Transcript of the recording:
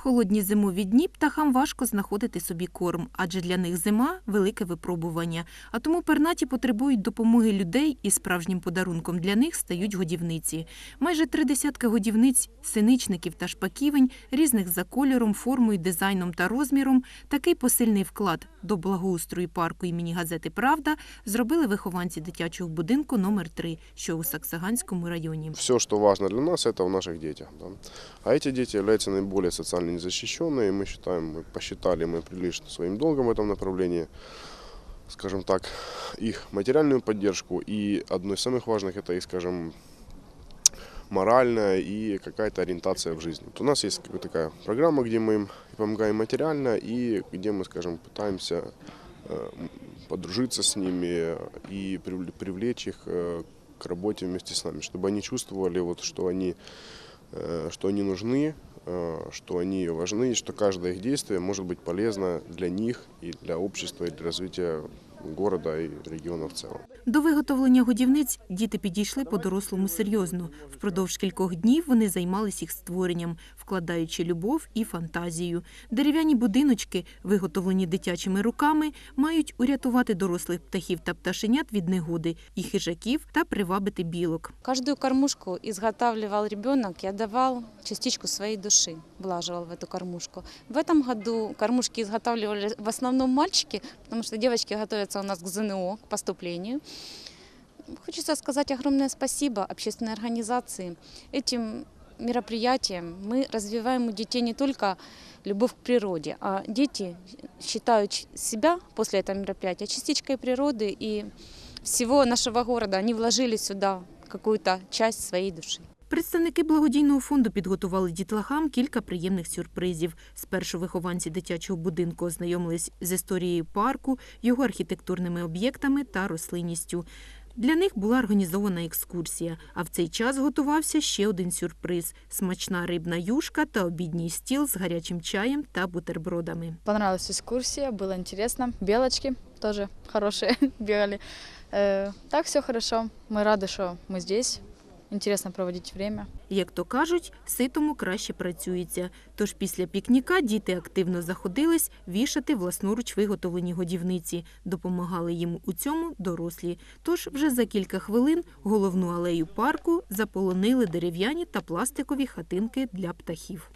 холодні зимові дні птахам важко знаходити собі корм, адже для них зима велике випробування. А тому пернаті потребують допомоги людей, і справжнім подарунком для них стають годівниці. Майже три десятки годівниць, синичників та шпаківень, різних за кольором, формою, дизайном та розміром. Такий посильний вклад до благоустрою парку імені газети Правда зробили вихованці дитячого будинку номер 3 що у Саксаганському районі. Все, что важно для нас, это в наших детях. Да. А эти дети являются наиболее социально незащищенные. и Мы считаем, мы посчитали мы прилично своим долгом в этом направлении, скажем так, их материальную поддержку. И одно из самых важных это их, скажем, моральная и какая-то ориентация в жизни. Вот у нас есть как бы такая программа, где мы им помогаем материально и где мы, скажем, пытаемся э, подружиться с ними и привле- привлечь их э, к работе вместе с нами, чтобы они чувствовали, вот, что, они, э, что они нужны, что они важны, что каждое их действие может быть полезно для них и для общества, и для развития города и региона в целом. До виготовлення годівниць діти підійшли по-дорослому серйозно. Впродовж кількох днів вони займалися їх створенням, вкладаючи любов і фантазію. Дерев'яні будиночки, виготовлені дитячими руками, мають урятувати дорослих птахів та пташенят від негоди і хижаків та привабити білок. Каждую кормушку изготавливал ребенок и отдавал частичку своей души, влаживал в эту кормушку. В этом году кормушки изготавливали в основном мальчики, потому что девочки готовятся у нас к ЗНО, к поступлению. Хочется сказать огромное спасибо общественной организации. Этим мероприятием мы развиваем у детей не только любовь к природе, а дети считают себя после этого мероприятия частичкой природы и всего нашего города. Они вложили сюда какую-то часть своей души. Представники благодійного фонду підготували дітлахам кілька приємних сюрпризів. Спершу вихованці дитячого будинку ознайомились з історією парку, його архітектурними об'єктами та рослинністю. Для них була організована екскурсія, а в цей час готувався ще один сюрприз – смачна рибна юшка та обідній стіл з гарячим чаєм та бутербродами. Понравилась экскурсия, было интересно. Белочки тоже хорошие бегали. Э, Так все хорошо. Мы рады, что мы здесь. Интересно проводити время. Як то кажуть, ситому краще працюється. Тож після пікніка діти активно заходились вішати власноруч виготовлені годівниці. Допомагали їм у цьому дорослі. Тож вже за кілька хвилин головну алею парку заполонили дерев'яні та пластикові хатинки для птахів.